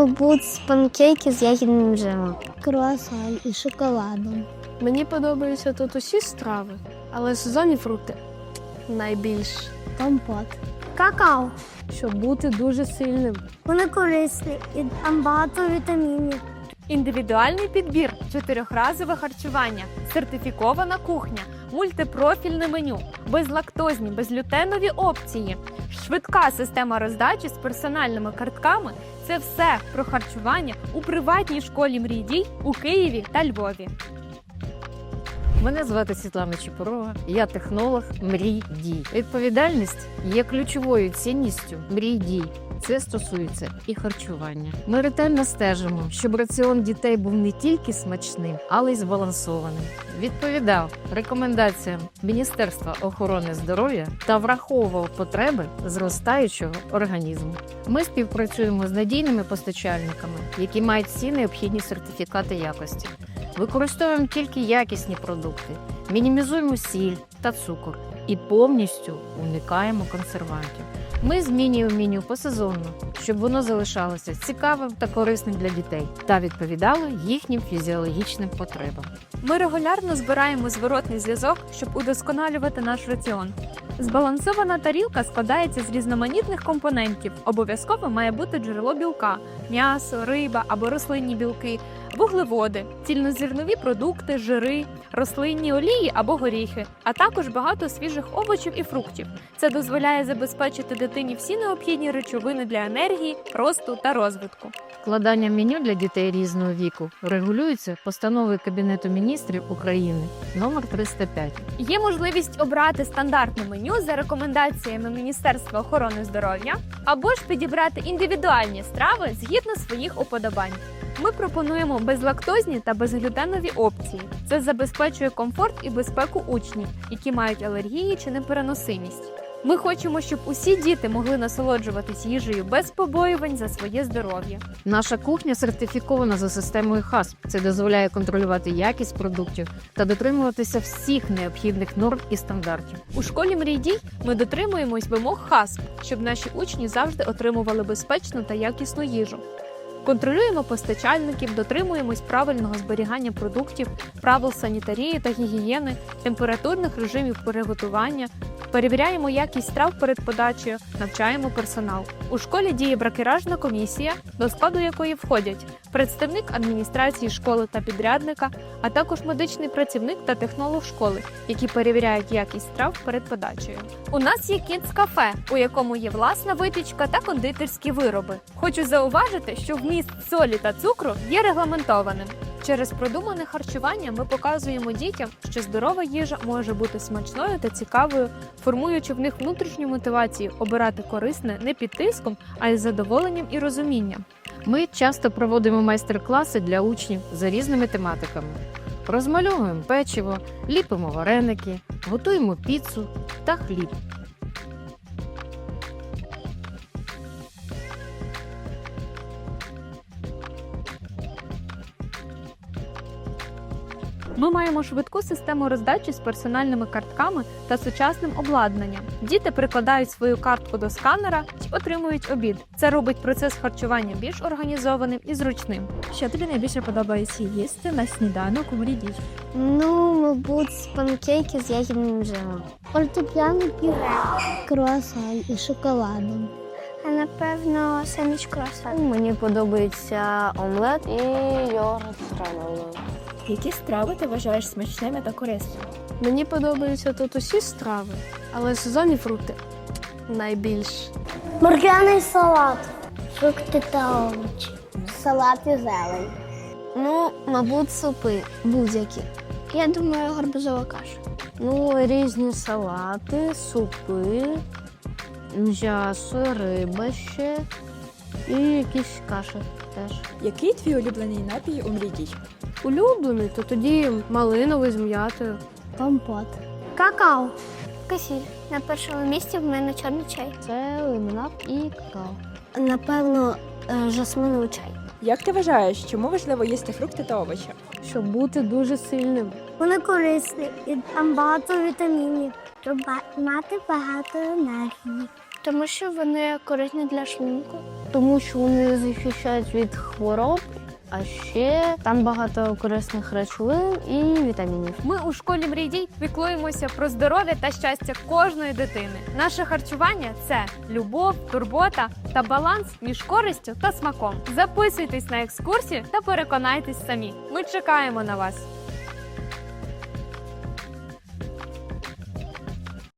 мабуть, панкейки з ягідним джемом. Круасан і шоколадом. Мені подобаються тут усі страви, але сезонні фрукти найбільше. Компот. Какао. Щоб бути дуже сильним. Вони корисні і там багато вітамінів. Індивідуальний підбір, чотирьохразове харчування, сертифікована кухня, мультипрофільне меню, безлактозні, безглютенові опції, швидка система роздачі з персональними картками це все про харчування у приватній школі мрій дій у Києві та Львові. Мене звати Світлана Чепурова, я технолог мрій дій. Відповідальність є ключовою цінністю мрій дій. Це стосується і харчування. Ми ретельно стежимо, щоб раціон дітей був не тільки смачним, але й збалансованим. Відповідав рекомендаціям Міністерства охорони здоров'я та враховував потреби зростаючого організму. Ми співпрацюємо з надійними постачальниками, які мають всі необхідні сертифікати якості. Використовуємо тільки якісні продукти, мінімізуємо сіль та цукор і повністю уникаємо консервантів. Ми змінюємо меню посезонно, щоб воно залишалося цікавим та корисним для дітей та відповідало їхнім фізіологічним потребам. Ми регулярно збираємо зворотний зв'язок, щоб удосконалювати наш раціон. Збалансована тарілка складається з різноманітних компонентів. Обов'язково має бути джерело білка, м'ясо, риба або рослинні білки, вуглеводи, цільнозернові продукти, жири, рослинні олії або горіхи, а також багато свіжих овочів і фруктів. Це дозволяє забезпечити дитині всі необхідні речовини для енергії, росту та розвитку. Вкладання меню для дітей різного віку регулюється постановою Кабінету міністрів України номер 305. Є можливість обрати стандартне меню за рекомендаціями Міністерства охорони здоров'я або ж підібрати індивідуальні страви згідно своїх уподобань. Ми пропонуємо безлактозні та безглютенові опції. Це забезпечує комфорт і безпеку учнів, які мають алергії чи непереносимість. Ми хочемо, щоб усі діти могли насолоджуватись їжею без побоювань за своє здоров'я. Наша кухня сертифікована за системою ХАСП. Це дозволяє контролювати якість продуктів та дотримуватися всіх необхідних норм і стандартів. У школі мрій дій ми дотримуємось вимог ХАСП, щоб наші учні завжди отримували безпечну та якісну їжу. Контролюємо постачальників, дотримуємось правильного зберігання продуктів, правил санітарії та гігієни, температурних режимів приготування, перевіряємо якість страв перед подачею, навчаємо персонал. У школі діє бракеражна комісія, до складу якої входять представник адміністрації школи та підрядника, а також медичний працівник та технолог школи, які перевіряють якість страв перед подачею. У нас є кіц кафе, у якому є власна випічка та кондитерські вироби. Хочу зауважити, що вміст солі та цукру є регламентованим. Через продумане харчування ми показуємо дітям, що здорова їжа може бути смачною та цікавою, формуючи в них внутрішню мотивацію обирати корисне не під тиском, а із задоволенням і розумінням. Ми часто проводимо майстер-класи для учнів за різними тематиками. Розмальовуємо печиво, ліпимо вареники, готуємо піцу та хліб. Ми маємо швидку систему роздачі з персональними картками та сучасним обладнанням. Діти прикладають свою картку до сканера і отримують обід. Це робить процес харчування більш організованим і зручним. Що тобі найбільше подобається їсти на сніданок у Мрідій? Ну, мабуть, панкейки з ягідним джемом. Фортепіано пюре. Круасан із шоколадом. А напевно, саміч круасан. Мені подобається омлет і йогурт з гранолою. Які страви ти вважаєш смачними та корисними? Мені подобаються тут усі страви, але сезонні фрукти найбільш. Моркяний салат. Фрукти та овочі. Салат і зелень. Ну, мабуть, супи будь-які. Я думаю, гарбузова каша. Ну, різні салати, супи, м'ясо, риба ще і якісь каші теж. Який твій улюблений напій у Мрідій? Улюблений, то тоді малиновий з м'ятою. Компот. Какао. Кисіль. На першому місці в мене чорний чай. Це лимонад і какао. Напевно, е, жасминовий чай. Як ти вважаєш, чому важливо їсти фрукти та овочі? Щоб бути дуже сильним. Вони корисні і там багато вітамінів. Щоб мати багато енергії. Тому що вони корисні для шлунку. тому що вони захищають від хвороб. А ще там багато корисних речовин і вітамінів. Ми у школі мрій дій піклуємося про здоров'я та щастя кожної дитини. Наше харчування це любов, турбота та баланс між користю та смаком. Записуйтесь на екскурсію та переконайтесь самі. Ми чекаємо на вас.